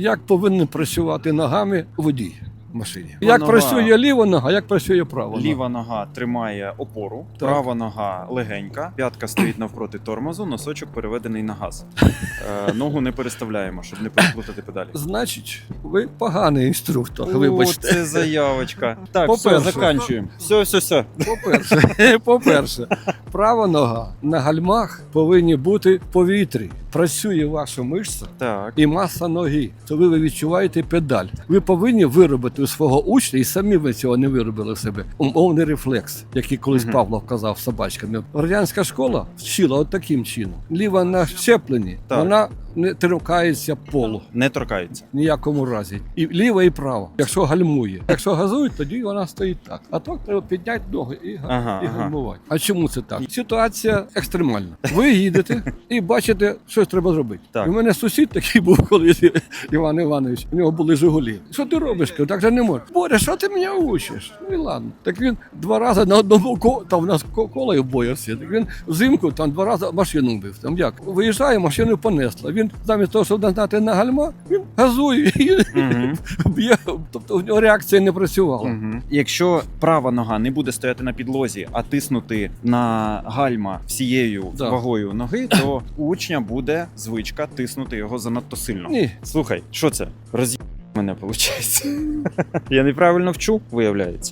як повинен працювати ногами водій машині. Як нога. працює ліва нога, як працює права. нога. Ліва нога тримає опору, Так. права нога легенька, п'ятка стоїть навпроти тормозу, носочок переведений на газ. Е, ногу не переставляємо, щоб не переплутати педалі. Значить, ви поганий інструктор, О, вибачте. це заявочка. Так, По-перше. заканчуємо. Все, все, все. По-перше, по-перше, права нога на гальмах повинні бути в повітрі. Працює ваша мишця Так. і маса ноги. То ви відчуваєте педаль. Ви повинні виробити у свого учня, і самі ви цього не виробили в себе. Умовний рефлекс, який колись угу. Павло вказав з собачками. Радянська школа вчила от таким чином. Ліва на щепленні, Так. вона не торкається полу. Не торкається. Ніякому разі. І ліва, і права. Якщо гальмує. Якщо газують, тоді вона стоїть так. А так треба підняти ноги і, га- Ага, і ага. гальмувати. А чому це так? Ситуація екстремальна. Ви їдете і бачите, щось треба зробити. Так. У мене сусід такий був колись, Іван Іванович. У нього були Жигулі. Що ти робиш? Кажу, Так же не можеш. Боря, що ти мене учиш? Ну і ладно. Так він два рази на одному ко там в нас ко- коло в боярці. Так він взимку там два рази машину вбив. Там як? Виїжджає, машину понесла. Він замість того, щоб нагнати на гальма, він газує і б'є. Тобто в нього реакція не працювала. Якщо права нога не буде стояти на підлозі, а тиснути на гальма всією Так. вагою ноги, то у учня буде звичка тиснути його занадто сильно. Ні. Слухай, що це? Роз'їб мене виходить. Я неправильно вчу, виявляється.